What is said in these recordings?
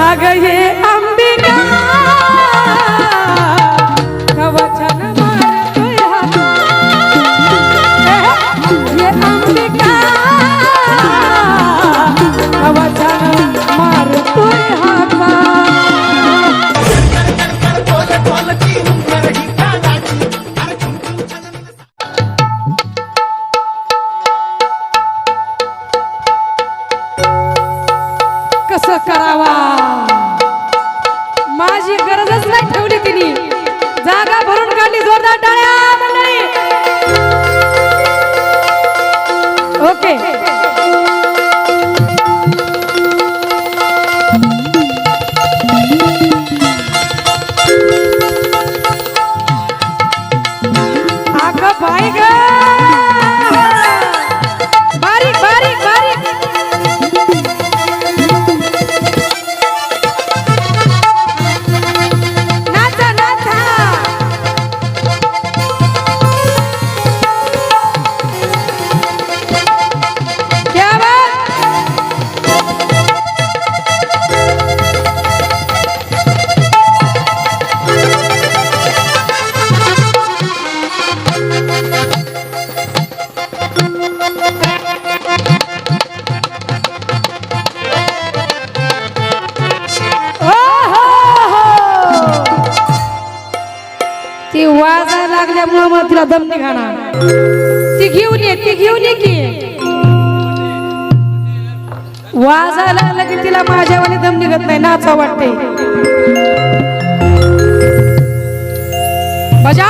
अगं तिला दम निघाणार ती घेऊन ये ती घेऊन ये की. वाजायला लागलं की तिला माझ्यावाने दम निघत नाही नाचा वाटते बजा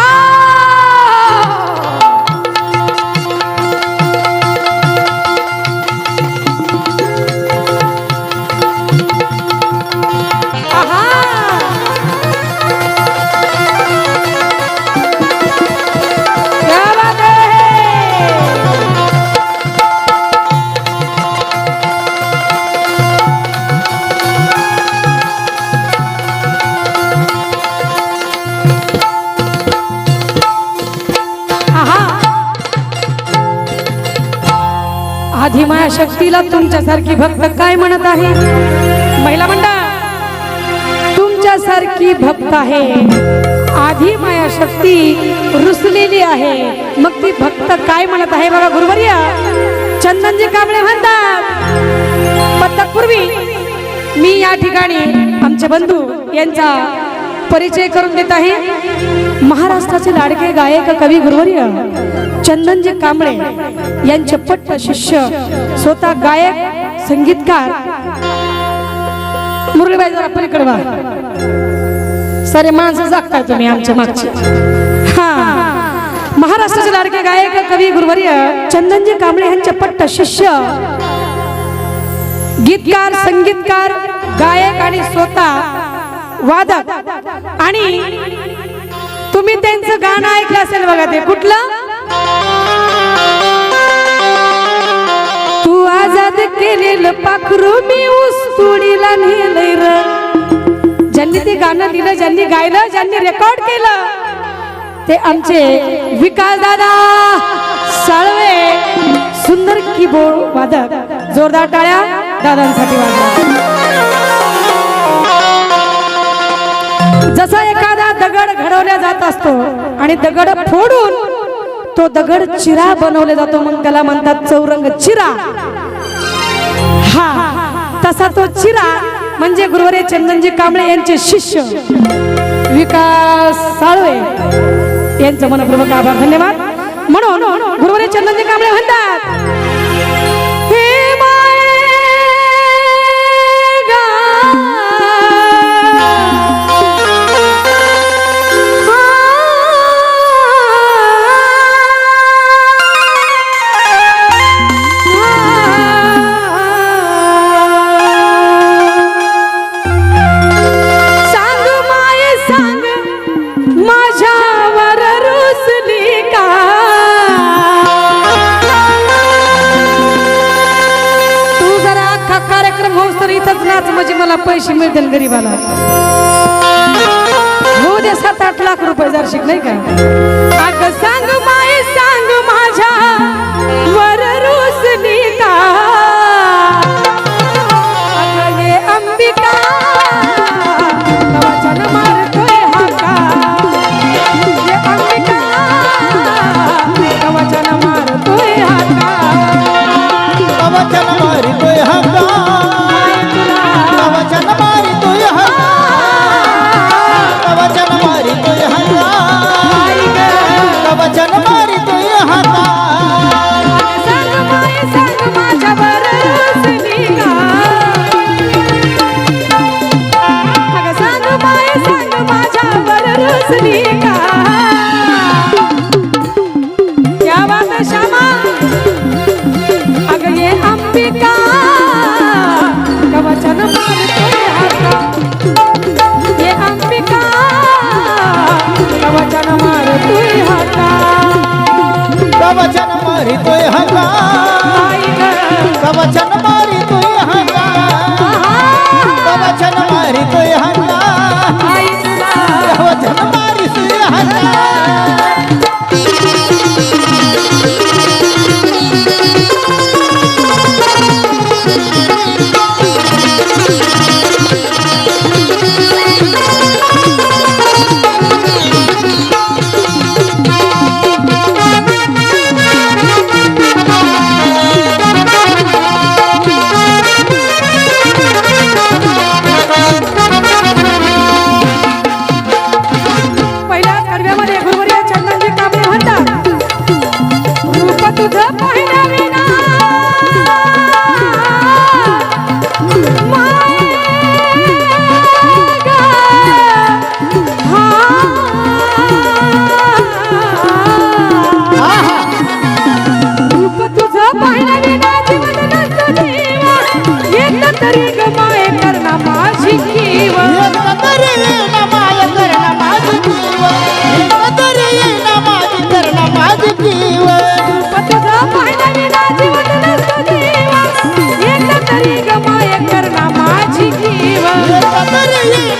आधी माया शक्तीला तुमच्यासारखी भक्त काय म्हणत आहे? महिला मंडळ तुमच्यासारखी भक्त आहे. आधी माया शक्ती रुसलेली आहे. मग ती भक्त काय म्हणत आहे बघा गुरुवर्या? चंदनजी कांबळे म्हणतात पण तत्पूर्वी मी या ठिकाणी आमचे बंधू यांचा परिचय करून देत आहे. महाराष्ट्राचे लाडके गायक कवी गुरुवर्य चंदनजी कांबळे यांचे पट्ट शिष्य स्वतः गायक संगीतकार. मुरळीबाई जरा पलीकडे वा. सारे माणसं जागताय तुम्ही आमच्या मागचे. हा. महाराष्ट्राचे लाडके गायक कवी गुरुवर्य चंदनजी कांबळे यांचे पट्ट शिष्य गीतकार संगीतकार गायक आणि स्वतः वादक आणि तुम्ही त्यांचं गाणं ऐकलं असेल बघा ते. कुठलं? तू आजाद केलेलं पाखरू मी ऊस तुडीला नेलंय र. ज्यांनी ते गाणं लिहिलं ज्यांनी गायलं ज्यांनी रेकॉर्ड केलं ते आमचे विकास दादा साळवे सुंदर कीबोर्ड वादक जोरदार टाळ्या दादांसाठी वाजवा. जसा एखादा दगड घडवला जात असतो आणि दगड फोडून तो दगड चिरा बनवला जातो मग त्याला म्हणतात चौरंग चिरा. हा तसा तो चिरा म्हणजे गुरुवारे चंदनजी कांबळे यांचे शिष्य विकास साळवे यांचं मनपूर्वक आभार धन्यवाद. म्हणून गुरुवारे चंदनजी कांबळे म्हणतात पैसे गरीबाला. हो दे सात आठ लाख रुपये जर शिक नाही का सांगू श्यामा अगं ये अंबिका। कवचन मारते हाता ये अंबिका। कवचन मारतोय हाता कवचन मारितोय हाता आई ग। Monterrey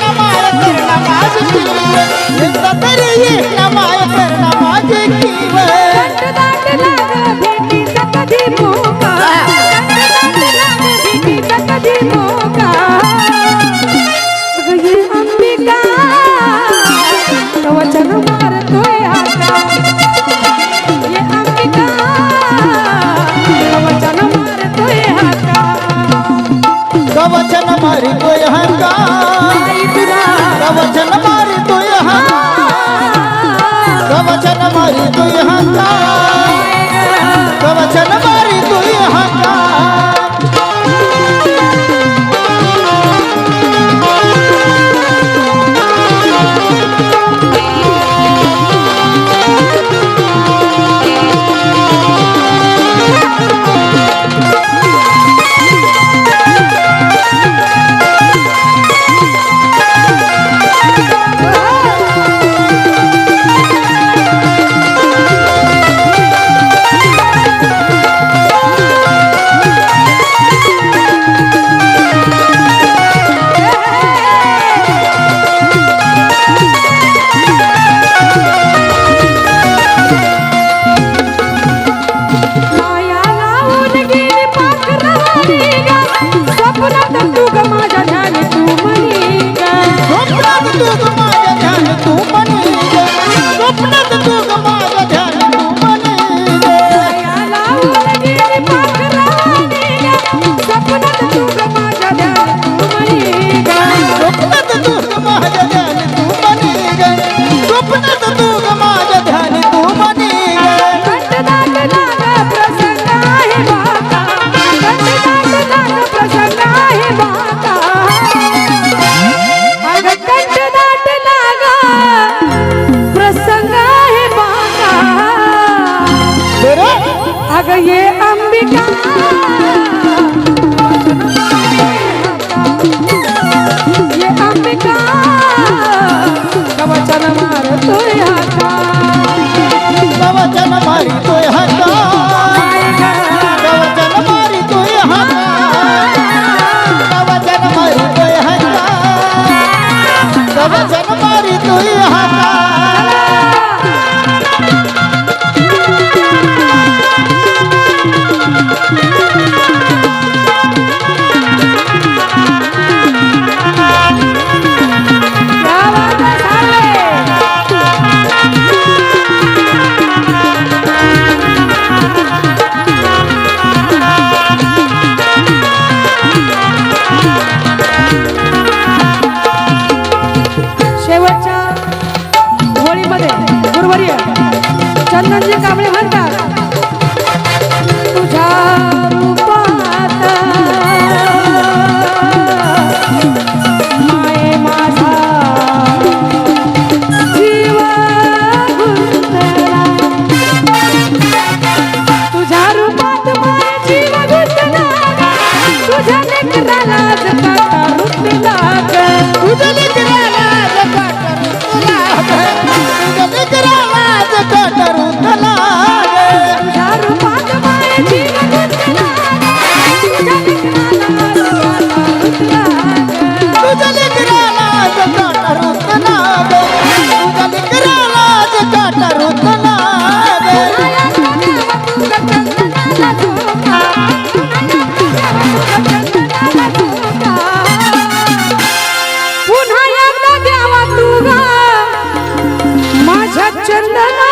真的吗？